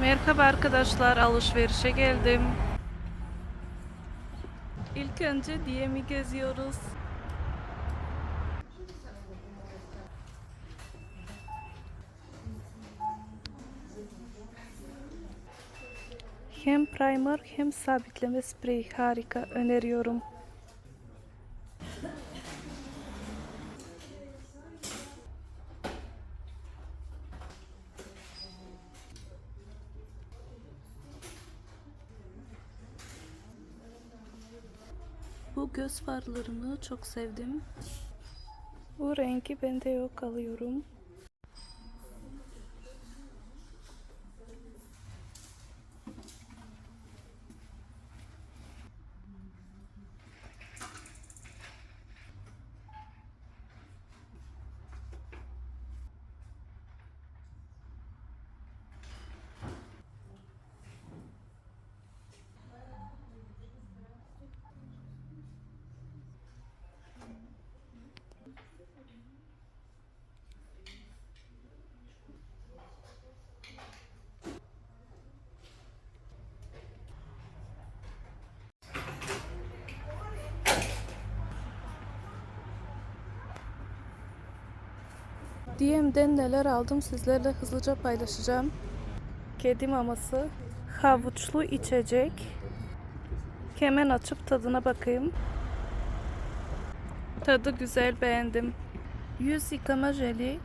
Merhaba arkadaşlar, alışverişe geldim. İlk önce DM'i geziyoruz. Hem primer hem sabitleme spreyi harika öneriyorum. Bu göz farlarını çok sevdim. Bu rengi bende yok alıyorum. DM'den neler aldım sizlerle hızlıca paylaşacağım. Kedi maması, havuçlu içecek. Hemen açıp tadına bakayım. Tadı güzel beğendim. Yüz yıkama jeli,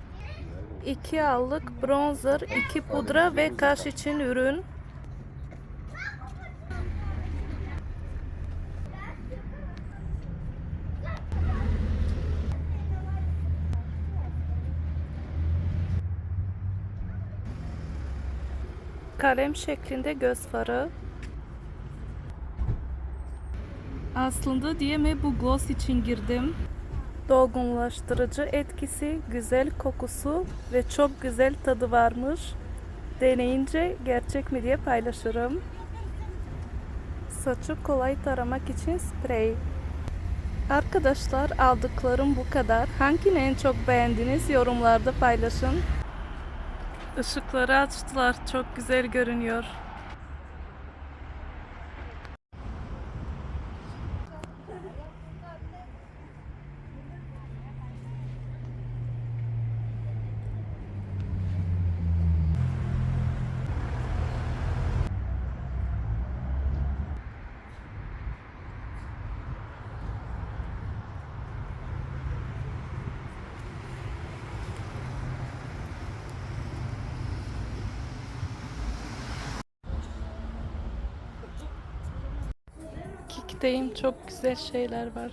2 allık bronzer, 2 pudra ve kaş için ürün. Kalem şeklinde göz farı. Aslında diyeme bu gloss için girdim. Dolgunlaştırıcı etkisi, güzel kokusu ve çok güzel tadı varmış. Deneyince gerçek mi diye paylaşırım. Saçı kolay taramak için sprey. Arkadaşlar aldıklarım bu kadar. Hangini en çok beğendiniz yorumlarda paylaşın. Işıkları açtılar. Çok güzel görünüyor. Kik'teyim. Çok güzel şeyler var.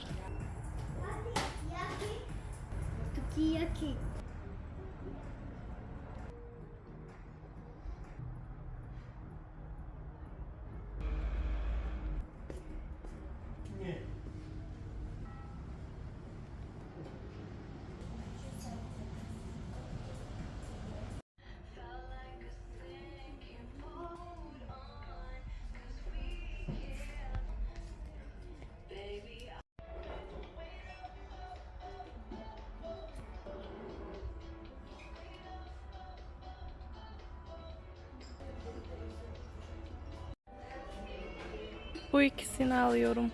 Sukiyaki. Bu ikisini alıyorum.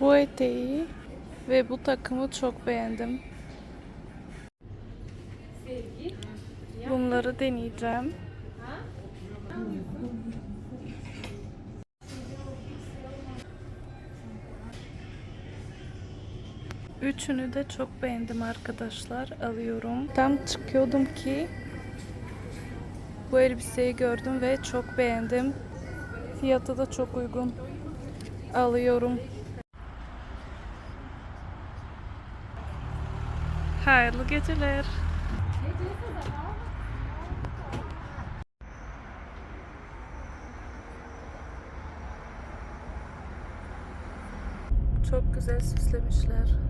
Bu eteği ve bu takımı çok beğendim. Bunları deneyeceğim. Üçünü de çok beğendim arkadaşlar. Alıyorum. Tam çıkıyordum ki bu elbiseyi gördüm ve çok beğendim. Fiyatı da çok uygun. Alıyorum. Hayırlı geceler. Çok güzel süslemişler.